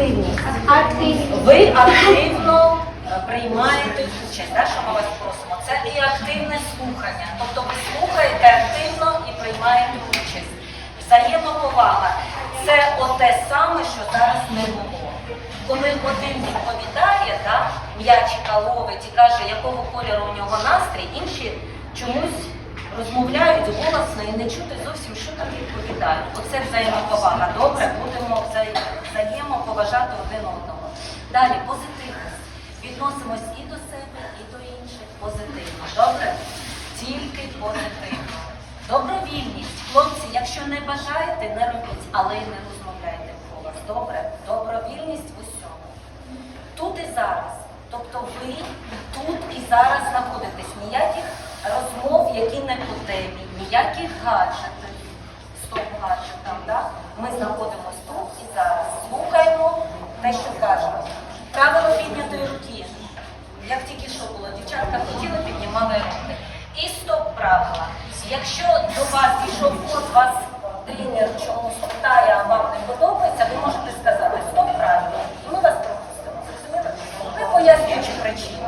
Активність. Активність. Ви активно е, приймаєте участь, да, що ми вас просимо. Це і активне слухання. Тобто ви слухаєте активно і приймаєте участь. Взаємоповага це оте саме, що зараз не було. Коли один відповідає, да, м'ячика ловить і каже, якого кольору у нього настрій, інші чомусь розмовляють голосно і не чути зовсім, що там відповідають. Оце взаємоповага. Добре, будемо Далі позитивність. Відносимось і до себе, і до інших позитивно. Добре? Тільки позитивно. Добровільність. Хлопці, якщо не бажаєте, не робіть, але й не розмовляйте про вас. Добре? Добровільність в усьому. Тут і зараз. Тобто ви тут і зараз знаходитесь. Ніяких розмов, які не по темі, ніяких гаджетів. Стоп гаджетам, да? Ми знаходимося тут і зараз. Слухаємо що кажемо. Правило піднятої руки. Як тільки що було, дівчатка хотіли, піднімали руки. І стоп правила. Якщо до вас пішов код, вас тренер чомусь питає, а вам не подобається, ви можете сказати стоп правило. І ми вас пропустимо. Ви пояснюючи причину.